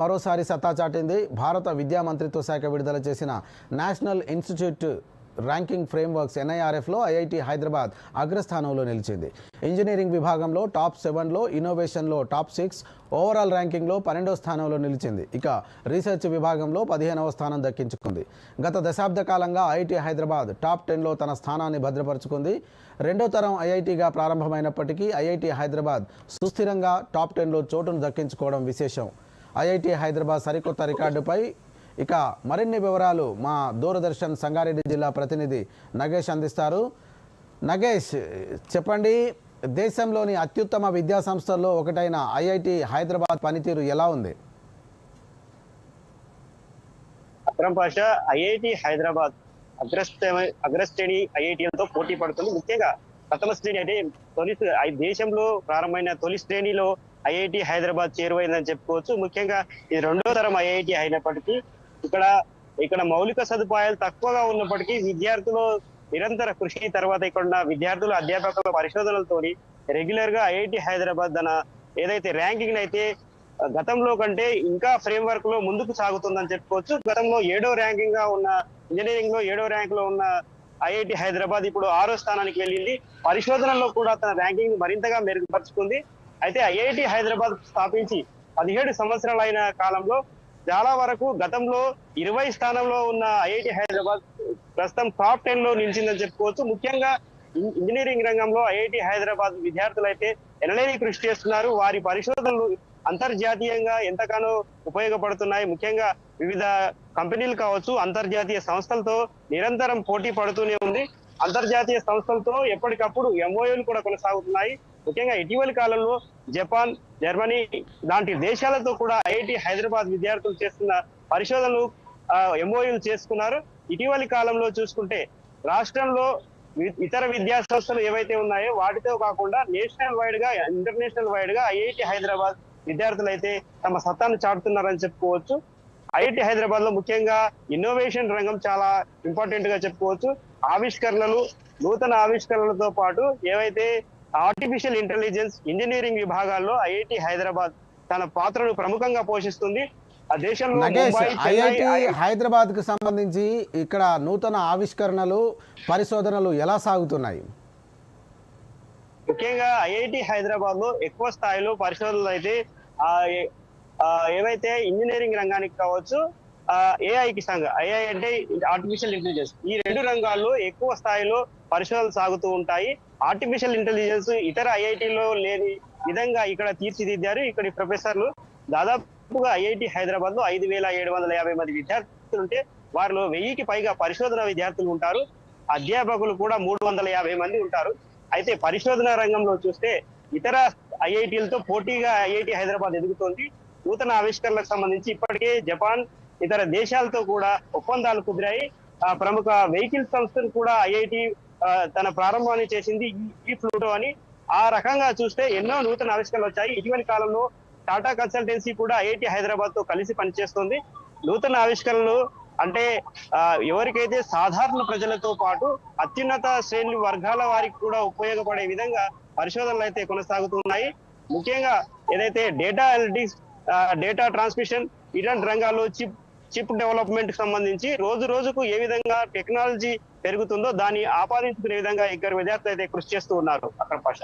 మరోసారి సత్తా చాటింది. భారత విద్యా మంత్రిత్వ శాఖ విడుదల చేసిన నేషనల్ ఇన్స్టిట్యూట్ ర్యాంకింగ్ ఫ్రేమ్వర్క్స్ ఎన్ఐఆర్ఎఫ్లో ఐఐటి హైదరాబాద్ అగ్రస్థానంలో నిలిచింది. ఇంజనీరింగ్ విభాగంలో టాప్ సెవెన్లో ఇన్నోవేషన్లో టాప్ సిక్స్ ఓవరాల్ ర్యాంకింగ్లో పన్నెండో స్థానంలో నిలిచింది. ఇక రీసెర్చ్ విభాగంలో పదిహేనవ స్థానం దక్కించుకుంది. గత దశాబ్ద కాలంగా ఐఐటి హైదరాబాద్ టాప్ టెన్లో తన స్థానాన్ని భద్రపరుచుకుంది. రెండో తరం ఐఐటిగా ప్రారంభమైనప్పటికీ ఐఐటి హైదరాబాద్ సుస్థిరంగా టాప్ టెన్లో చోటును దక్కించుకోవడం విశేషం. ఐఐటి హైదరాబాద్ సరికొత్త రికార్డుపై ఇక మరిన్ని వివరాలు మా దూరదర్శన్ సంగారెడ్డి జిల్లా ప్రతినిధి నగేష్ అందిస్తారు. నగేష్ చెప్పండి దేశంలోని అత్యుత్తమ విద్యా సంస్థల్లో ఒకటైన ఐఐటి హైదరాబాద్ పనితీరు ఎలా ఉంది? అక్రమ్ పాషా ఐఐటి హైదరాబాద్ అగ్రశ్రేణి అగ్రశ్రేణి ఐఐటిలతో పోటీ పడుతుంది. ముఖ్యంగా ప్రథమ శ్రేణి అంటే తొలి ఐ- దేశంలో ప్రారంభమైన తొలి శ్రేణిలో ఐఐటి హైదరాబాద్ చేరువైందని చెప్పుకోవచ్చు. ముఖ్యంగా ఇది రెండో తరం ఐఐటి అయినప్పటికీ ఇక్కడ ఇక్కడ మౌలిక సదుపాయాలు తక్కువగా ఉన్నప్పటికీ విద్యార్థులు నిరంతర కృషి తర్వాత ఇక్కడ ఉన్న విద్యార్థులు అధ్యాపకుల పరిశోధనలతోని రెగ్యులర్గా ఐఐటి హైదరాబాద్ తన ఏదైతే ర్యాంకింగ్ అయితే గతంలో కంటే ఇంకా ఫ్రేమ్ వర్క్లో ముందుకు సాగుతుందని చెప్పుకోవచ్చు. గతంలో ఏడో ర్యాంకింగ్గా ఉన్న ఇంజనీరింగ్లో ఏడో ర్యాంక్లో ఉన్న ఐఐటి హైదరాబాద్ ఇప్పుడు ఆరో స్థానానికి వెళ్ళింది. పరిశోధనలో కూడా తన ర్యాంకింగ్ మరింతగా మెరుగుపరుచుకుంది. అయితే ఐఐటి హైదరాబాద్ స్థాపించి పదిహేడు సంవత్సరాలు అయిన కాలంలో చాలా వరకు గతంలో ఇరవై స్థానంలో ఉన్న ఐఐటి హైదరాబాద్ ప్రస్తుతం టాప్ టెన్లో నిలిచిందని చెప్పుకోవచ్చు. ముఖ్యంగా ఇంజనీరింగ్ రంగంలో ఐఐటి హైదరాబాద్ విద్యార్థులు అయితే ఎనలేని కృషి చేస్తున్నారు. వారి పరిశోధనలు అంతర్జాతీయంగా ఎంతగానో ఉపయోగపడుతున్నాయి. ముఖ్యంగా వివిధ కంపెనీలు కావచ్చు అంతర్జాతీయ సంస్థలతో నిరంతరం పోటీ పడుతూనే ఉంది. అంతర్జాతీయ సంస్థలతో ఎప్పటికప్పుడు ఎంఓయూలు కూడా కొనసాగుతున్నాయి. ముఖ్యంగా ఇటీవలి కాలంలో జపాన్ జర్మనీ లాంటి దేశాలతో కూడా ఐఐటి హైదరాబాద్ విద్యార్థులు చేస్తున్న పరిశోధనలు ఎంఓయూలు చేసుకున్నారు. ఇటీవలి కాలంలో చూసుకుంటే రాష్ట్రంలో ఇతర విద్యా సంస్థలు ఏవైతే ఉన్నాయో వాటితో కాకుండా నేషనల్ వైడ్గా ఇంటర్నేషనల్ వైడ్గా ఐఐటి హైదరాబాద్ విద్యార్థులు అయితే తమ సత్తాను చాటుతున్నారని చెప్పుకోవచ్చు. ఐఐటి హైదరాబాద్లో ముఖ్యంగా ఇన్నోవేషన్ రంగం చాలా ఇంపార్టెంట్గా చెప్పుకోవచ్చు. ఆవిష్కరణలు నూతన ఆవిష్కరణలతో పాటు ఏవైతే ఆర్టిఫిషియల్ ఇంటెలిజెన్స్ ఇంజనీరింగ్ విభాగాల్లో ఐఐటి హైదరాబాద్ తన పాత్రను ప్రముఖంగా పోషిస్తుంది. ఆ దేశంలో ఐఐటి ఐ- హైదరాబాద్కు సంబంధించి ఇక్కడ నూతన ఆవిష్కరణలు పరిశోధనలు ఎలా సాగుతున్నాయి? ముఖ్యంగా ఐఐటి హైదరాబాద్లో ఎక్కువ స్థాయిలో పరిశోధనలు అయితే ఏవైతే ఇంజనీరింగ్ రంగానికి కావచ్చు ఏఐకి సంఘ ఐఐ అంటే ఆర్టిఫిషియల్ ఇంటెలిజెన్స్ ఈ రెండు రంగాల్లో ఎక్కువ స్థాయిలో పరిశోధనలు సాగుతూ ఉంటాయి. ఆర్టిఫిషియల్ ఇంటెలిజెన్స్ ఇతర ఐఐటిలో లేని విధంగా ఇక్కడ తీర్చిదిద్దారు. ఇక్కడి ప్రొఫెసర్లు దాదాపుగా ఐఐటి హైదరాబాద్లో ఐదు వేల ఏడు వందల యాభై మంది విద్యార్థులు ఉంటే వారిలో వెయ్యికి పైగా పరిశోధన విద్యార్థులు ఉంటారు. అధ్యాపకులు కూడా మూడు వందల యాభై మంది ఉంటారు. అయితే పరిశోధన రంగంలో చూస్తే ఇతర ఐఐటీలతో పోటీగా ఐఐటి హైదరాబాద్ ఎదుగుతోంది. నూతన ఆవిష్కరణలకు సంబంధించి ఇప్పటికే జపాన్ ఇతర దేశాలతో కూడా ఒప్పందాలు కుదిరాయి. ఆ ప్రముఖ వెహికల్ సంస్థలు కూడా ఐఐటి తన ప్రారంభాన్ని చేసింది ఈ- ఈ ఫ్లూటో అని. ఆ రకంగా చూస్తే ఎన్నో నూతన ఆవిష్కరణలు వచ్చాయి. ఇటీవలి కాలంలో టాటా కన్సల్టెన్సీ కూడా ఐఐటి హైదరాబాద్తో కలిసి పనిచేస్తుంది. నూతన ఆవిష్కరణలు అంటే ఎవరికైతే సాధారణ ప్రజలతో పాటు అత్యున్నత శ్రేణి వర్గాల వారికి కూడా ఉపయోగపడే విధంగా పరిశోధనలు అయితే కొనసాగుతున్నాయి ముఖ్యంగా ఏదైతే డేటా అనలిటిక్స్ డేటా ట్రాన్స్మిషన్ ఇలాంటి రంగాల్లో చిప్ చిప్ డెవలప్మెంట్కి సంబంధించి రోజు రోజుకు ఏ విధంగా టెక్నాలజీ పెరుగుతుందో దాన్ని ఆపాదించుకునే విధంగా ఇద్దరు విద్యార్థులు అయితే కృషి చేస్తూ ఉన్నారు. అక్కడ భాష.